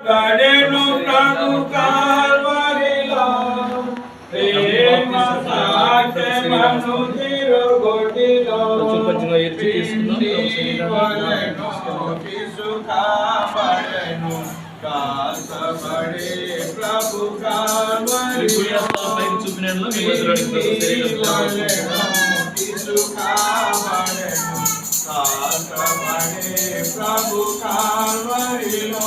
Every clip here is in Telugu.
గడెను ప్రభు కాల్వరిలో ప్రేమ సాక్ష్యమను తిరుగొడిలో. పిసుకాబడెను ప్రభు చూపినట్లు శరీరం ప్రభు కాల్వరిలో.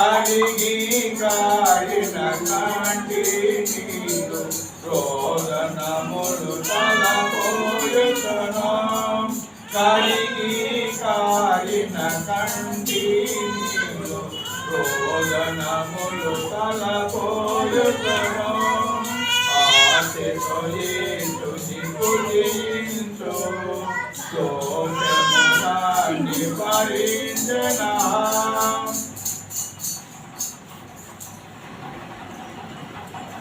అడిగి భరించెనా ఎన్నో శ్రమలు నాదను ప్రభువు జనన కడిగి కాడిన కంటి నీరు రోదనములు తలపోయుతను కడిగి కాడిన కంటి నీరు రోదనములు తలపోయుతను ఆశతో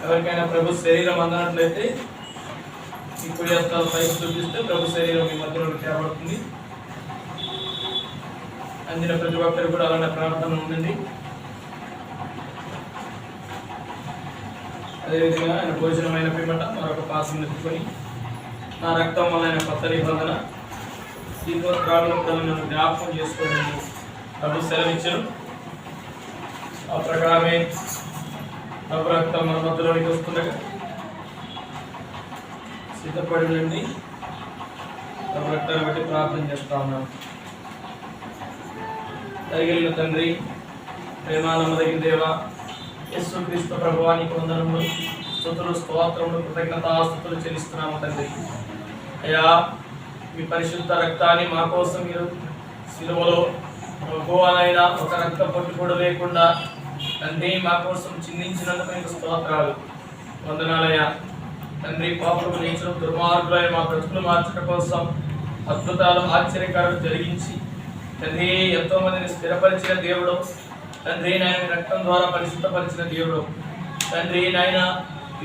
ఎవరికైనా ప్రభు శరీరం అందనట్లయితే ఈ పుణ్యాత్మ పైకి చూపిస్తే ప్రభు శరీరం మీ మధ్యలో చేపడుతుంది అందిన ప్రతి ఒక్కరు కూడా అలాంటి ప్రార్థన ఉండండి. అదేవిధంగా ఆయన భోజనమైన పిమ్మట మరొక పాసం ఎత్తుకొని నా రక్తం వల్ల ఆయన కొత్త నిబంధన దీంతో ప్రారంభంలో నన్ను జ్ఞాపకం చేసుకోండి ప్రభు సెలవిచ్చారు. ఆ ప్రకారమే ప్రభు మన మధ్యలోనికి వస్తుండగా సిద్ధపడి ఉండండి బట్టి ప్రార్థన చేస్తా ఉన్నాం. తగిలిన తండ్రి ప్రేమానమ్మదగిన దేవ యేసు క్రీస్తు ప్రభువానికి వందనములు స్థుతులు స్తోత్రములు కృతజ్ఞతాస్తుతులు చెల్లిస్తున్నాము తండ్రి. అయ్యా మీ పరిశుద్ధ రక్తాన్ని మా కోసం మీరు సిలువలో ప్రభువానైనా ఒక రక్త పొట్టు కూడా లేకుండా తండ్రి మా కోసం చిందించినందుకు మీకు స్తోత్రాలు. వందనాలయ తండ్రి పాపలు నీచు దుర్మార్గులైన మా బ్రతుకులు మార్చడం కోసం అద్భుతాలు ఆశ్చర్యకారులు జరిగించి తండ్రి ఎంతో మందిని స్థిరపరిచిన దేవుడు. తండ్రి నాయన రక్తం ద్వారా పరిశుద్ధపరిచిన దేవుడు. తండ్రి నాయన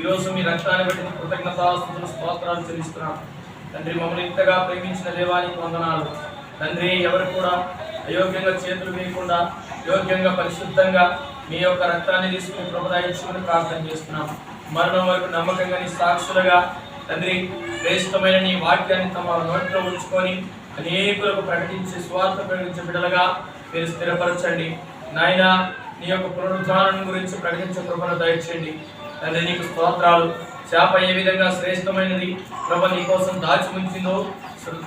ఈరోజు మీ రక్తాన్ని బట్టి కృతజ్ఞతాస్తుతులు స్తోత్రాలు చెల్లిస్తున్నాం. తండ్రి మమ్మల్ని ఇంతగా ప్రేమించిన దేవానికి వందనాలు. తండ్రి ఎవరు కూడా అయోగ్యంగా చేతులు వేయకుండా యోగ్యంగా పరిశుద్ధంగా మీ యొక్క రక్తాన్ని తీసుకుని ప్రభుదాయించుకుని ప్రార్థన చేస్తున్నాం. మరణం వరకు నమ్మకంగా నీ సాక్షులుగా తండ్రి శ్రేష్టమైన నీ వాక్యాన్ని తమ నోట్లో ఉంచుకొని అనేకులకు ప్రకటించి స్వార్థ ప్రకటించే బిడ్డలుగా మీరు స్థిరపరచండి. నాయన నీ యొక్క పునరుద్ధానం గురించి ప్రకటించే కృపను దయచేయండి. తండ్రి నీకు స్తోత్రాలు. చేప ఏ విధంగా శ్రేష్టమైనది ప్రభు నీ కోసం దాచి ఉంచిందో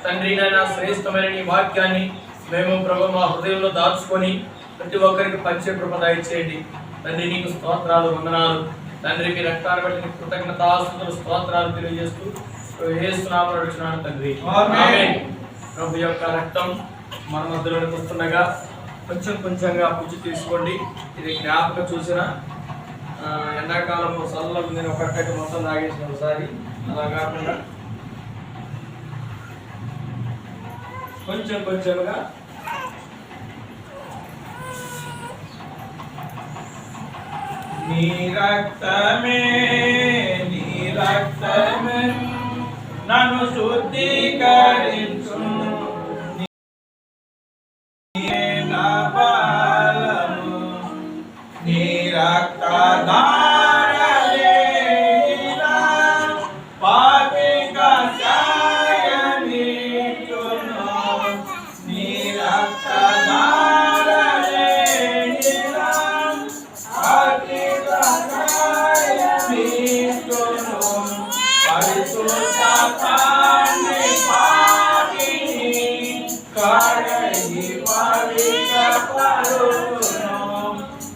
తండ్రి నాయన శ్రేష్టమైన నీ వాక్యాన్ని మేము ప్రభు మా హృదయంలో దాచుకొని ప్రతి ఒక్కరికి పంచే కృప దయచేయండి. తండ్రి నీకు స్తోత్రాలు వందనాలు. తండ్రి మీ రక్తాన్ని బట్టి నీకు కృతజ్ఞతాస్తుతులు స్తోత్రాలు తెలియజేస్తూ నడుచున్నాను తండ్రి. ప్రభు యొక్క రక్తం మన మధ్యలోకి వస్తుండగా కొంచెం కొంచెంగా పుచ్చి తీసుకోండి. ఇది జ్ఞాపక చూసిన ఆ, ఎండాకాలం చల్ల నేను ఒకటి మొత్తం తాగేసిన ఒకసారి. అలా కాకుండా కొంచెం కొంచెంగా నీ రక్తమే నీ రక్తమే నన్ను శుద్ధీకరించు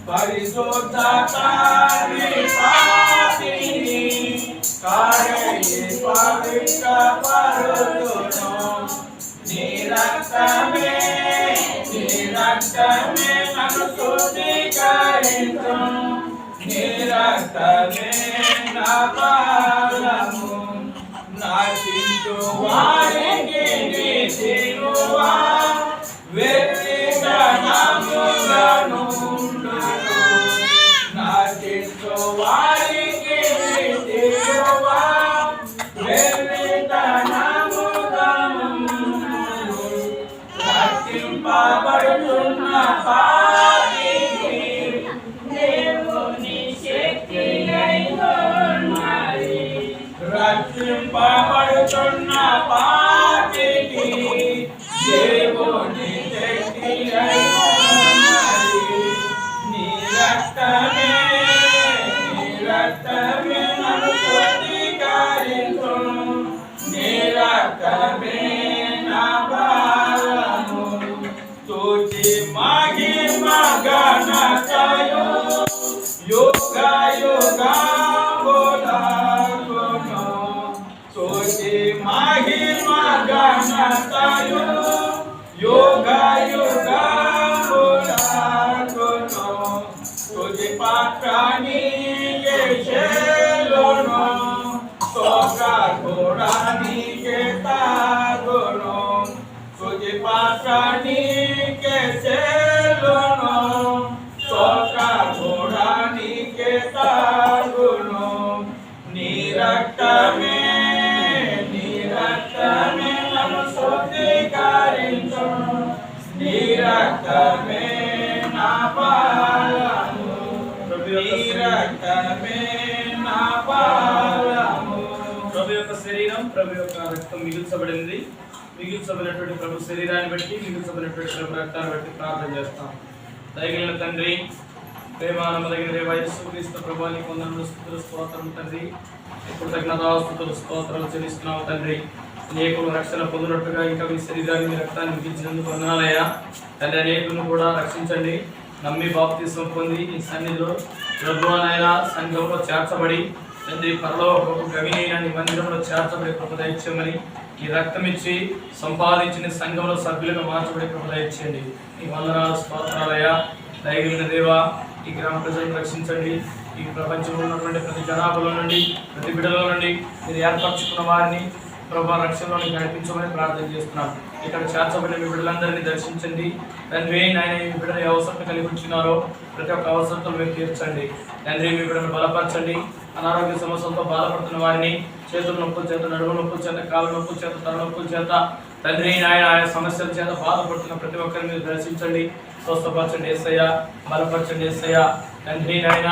పరిశుద్ధ తండ్రి పాపిని నిరక్తమే పవిత్రపరుచును. నీ రక్తమే నన్ను శుద్ధీకరించును. నీ నా పాలము నాటించు వారికి నీ சொன்ன பா ప్రభు యొక్క శరీరం ప్రభు యొక్క రక్తం మిగిల్చబడింది. మిగిల్చబడినటువంటి ప్రభు శరీరాన్ని బట్టి మిగిల్చబడినటువంటి ప్రభు రక్తాన్ని బట్టి ప్రార్థన చేస్తాం. దయగలిగిన తండ్రి ప్రేమానమదగిన దేవ క్రీస్తు ప్రభాని కొందరు స్థుతులు స్తోత్రం తండ్రి. ఇప్పుడు కృతజ్ఞతాస్తుతులు స్తోత్రాలు చెల్లిస్తున్నావు తండ్రి. అనేకులు రక్షణ పొందినట్టుగా ఇంకా మీ శరీరాన్ని మీ రక్తాన్ని మిగిల్చినందుకు వందనాలయ్యా. తండ్రి అనేకులను కూడా రక్షించండి. నమ్మి బాప్తీసం పొంది ఈ సన్నిధిలో ప్రభువానైనా సంఘంలో చేర్చబడి తండ్రి పరలో గవినైన నీ మందిరంలో చేర్చబడే కృప దయచేయమని ఈ రక్తం ఇచ్చి సంపాదించిన సంఘంలో సభ్యులుగా మార్చబడే కృప దయచేయండి ఈ వందనాలు స్తోత్రాలయ దయగలిగిన దేవా ఈ గ్రామ ప్రజలను రక్షించండి. ఈ ప్రపంచంలో ఉన్నటువంటి ప్రతి జనాభాలో నుండి ప్రతి బిడ్డలో నుండి మీరు ఏర్పరచుకున్న వారిని ప్రభా రక్షణలోని నడిపించమని ప్రార్థన చేస్తున్నాం. ఇక్కడ చేర్చబడిన మీ బిడ్డలందరినీ దర్శించండి. తండ్రి నాయన మీ బిడ్డలు ఏ అవసరం కలిగి ఉంటున్నారో ప్రతి ఒక్క అవసరంతో మీరు తీర్చండి. తండ్రి మీ బిడ్డను బలపరచండి. అనారోగ్య సమస్యలతో బాధపడుతున్న వారిని చేతుల నొప్పుల చేత నడుము నొప్పుల చేత కాళ్ళ నొప్పుల చేత తల నొప్పుల చేత తండ్రి నాయన ఆయన సమస్యల చేత బాధపడుతున్న ప్రతి ఒక్కరిని మీరు దర్శించండి స్వస్థపరచండి ఏసయ్య బలపరచండి ఏసయ్య. తండ్రి నాయన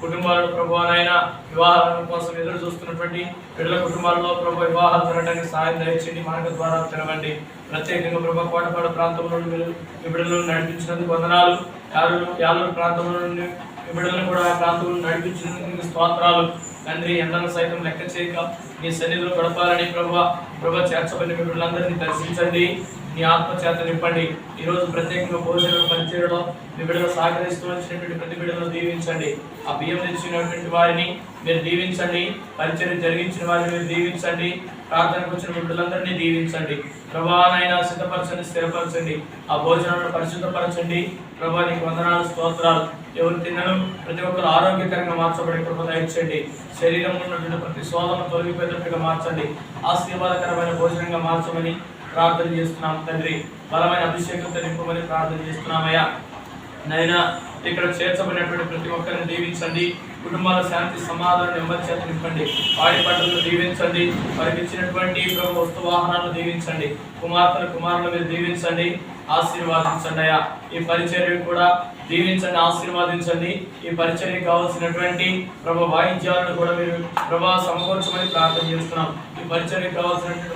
కుటుంబాలలో ప్రభు నాయన వివాహాల కోసం ఎదురు చూస్తున్నటువంటి పిల్లల కుటుంబాల్లో ప్రభు వివాహాలు జరగడానికి సహాయం దయచేయండి మార్గ ద్వారా తెరవండి. ప్రత్యేకంగా ప్రభు కోటపాడు ప్రాంతంలో మీరు మీ నడిపించినందుకు వందనాలు. యాలూరు యాలూరు ప్రాంతంలో నుండి బిడ్డలను కూడా ఆ ప్రాంతంలో నడిపించినందుకు స్తోత్రాలు. తండ్రి ఎండను సైతం లెక్క చేయక మీ సన్నిధిలో గడపాలని ప్రభు ప్రభు చేర్చబడిన బిడ్డలందరినీ దర్శించండి. మీ ఆత్మచేత నింపండి. ఈ రోజు ప్రత్యేకంగా భోజనం పనిచేయడంలో మీ బిడ్డలు సహకరిస్తూ వచ్చినటువంటి ప్రతి బిడ్డలను దీవించండి. ఆ బియ్యం తెచ్చినటువంటి వారిని మీరు దీవించండి. పరిచయం జరిగించిన వారిని మీరు దీవించండి. ప్రార్థనకు వచ్చిన బిడ్డలందరినీ దీవించండి. ప్రభానైనా సిద్ధపరచండి స్థిరపరచండి. ఆ భోజనాలను పరిశుద్ధపరచండి. ప్రభా నీకు వందనాలు స్తోత్రాలు. ఎవరు తిన్నను ప్రతి ఒక్కరు ఆరోగ్యకరంగా మార్చబడే కృప దయచండి శరీరంలో ఉన్నటువంటి ప్రతి శోధన తొలగిపోయేటట్టుగా మార్చండి. ఆశీర్వాదకరమైన భోజనంగా మార్చమని ప్రార్థన చేస్తున్నాం తండ్రి. బలమైన అభిషేకంతో నింపమని ప్రార్థన చేస్తున్నామయ్యా. నైనా ఇక్కడ చేర్చబడినటువంటి ప్రతి ఒక్కరిని దీవించండి. కుటుంబాల శాంతి సమాధానం నెమ్మది చేత నింపండి. పాడి పంటలను దీవించండి. వారికి ఇచ్చినటువంటి ప్రభు వస్తు వాహనాలను దీవించండి. కుమార్తెలు కుమారులు మీరు దీవించండి. ఆశీర్వాదించండి అయ్యా. ఈ పరిచర్య కూడా దీవించండి ఆశీర్వాదించండి. ఈ పరిచర్యకి కావాల్సినటువంటి ప్రభు వాయిద్యాలను కూడా మీరు ప్రభా సమకూర్చమని ప్రార్థన చేస్తున్నాం. ఈ పరిచర్యకి కావాల్సినటువంటి